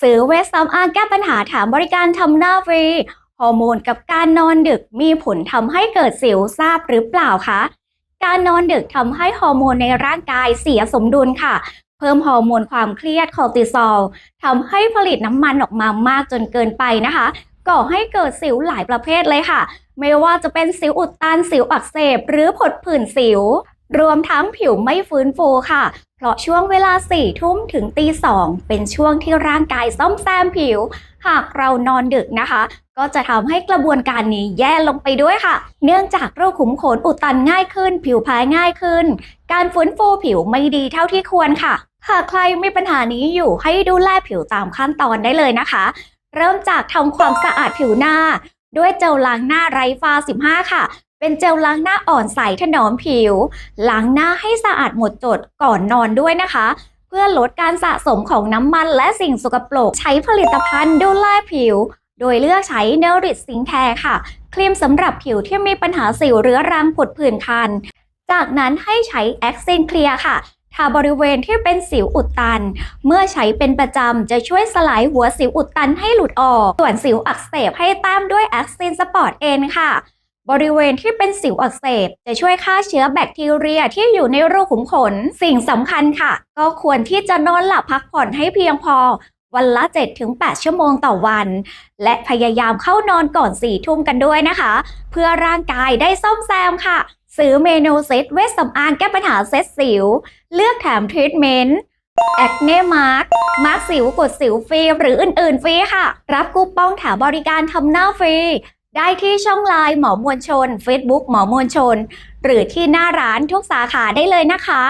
ซื้อเวสซัมอาแก้ปัญหาถามบริการทำหน้าฟรี ฮอร์โมนกับการนอนดึกมีผลทำให้เกิดสิวทราบหรือเปล่าคะ การนอนดึกทำให้ฮอร์โมนในร่างกายเสียสมดุลค่ะ เพิ่มฮอร์โมนความเครียดคอร์ติซอลทำให้ผลิตน้ำมันออกมามากจนเกินไปนะคะ ก่อให้เกิดสิวหลายประเภทเลยค่ะ ไม่ว่าจะเป็นสิวอุดตันสิวอักเสบ หรือผดผื่นสิว รวมทั้งผิวไม่ฟื้นฟูค่ะ เพราะช่วงเวลา4ี่ทุ่มถึงตีสองเป็นช่วงที่ร่างกายซ่อมแซมผิว หากเรานอนดึกนะคะ ก็จะทำให้กระบวนการนี้แย่ลงไปด้วยค่ะ เนื่องจากโรคขุมขนอุดตันง่ายขึ้น ผิวแพ้ง่ายขึ้น การฟื้นฟูผิวไม่ดีเท่าที่ควรค่ะ หากใครมีปัญหานี้อยู่ให้ดูแลผิวตามขั้นตอนได้เลยนะคะ เริ่มจากทำความสะอาดผิวหน้า ด้วยเจลล้างหน้าไรฟา 15 ค่ะ เป็นเจลล้างหน้าอ่อนใสถนอมผิว ล้างหน้าให้สะอาดหมดจดก่อนนอนด้วยนะคะ เพื่อลดการสะสมของน้ำมันและสิ่งสกปรกใช้ผลิตภัณฑ์ดูแลผิว โดยเลือกใช้เนริสสิงแคร์ค่ะ ครีมสำหรับผิวที่มีปัญหาสิวเรื้อรังผดผื่นคัน จากนั้นให้ใช้แอคเซนเคลียร์ค่ะทาบริเวณที่เป็นสิวอุดตัน เมื่อใช้เป็นประจำ จะช่วยสลายหัวสิวอุดตันให้หลุดออก ส่วนสิวอักเสบให้ต้มด้วยแอคเซนสปอร์ตเอนค่ะ บริเวณที่เป็นสิวอักเสบ จะช่วยฆ่าเชื้อแบคทีเรียที่อยู่ในรูขุมขน สิ่งสำคัญค่ะ ก็ควรที่จะนอนหลับพักผ่อนให้เพียงพอ วันละ 7-8 ชั่วโมงต่อวัน และพยายามเข้านอนก่อน4ทุ่มกันด้วยนะคะ เพื่อร่างกายได้ซ่อมแซมค่ะ ซื้อเมนูเซตเวชสำอางแก้ปัญหาเซตสิว เลือกแถมทรีทเมนต์แอคเนมาร์กมาร์กสิวกดสิวฟรีหรืออื่นๆฟรีค่ะ รับคูปองแถมบริการทำหน้าฟรี ได้ที่ช่องไลน์หมอมวลชน Facebook หมอมวลชน หรือที่หน้าร้านทุกสาขาได้เลยนะคะ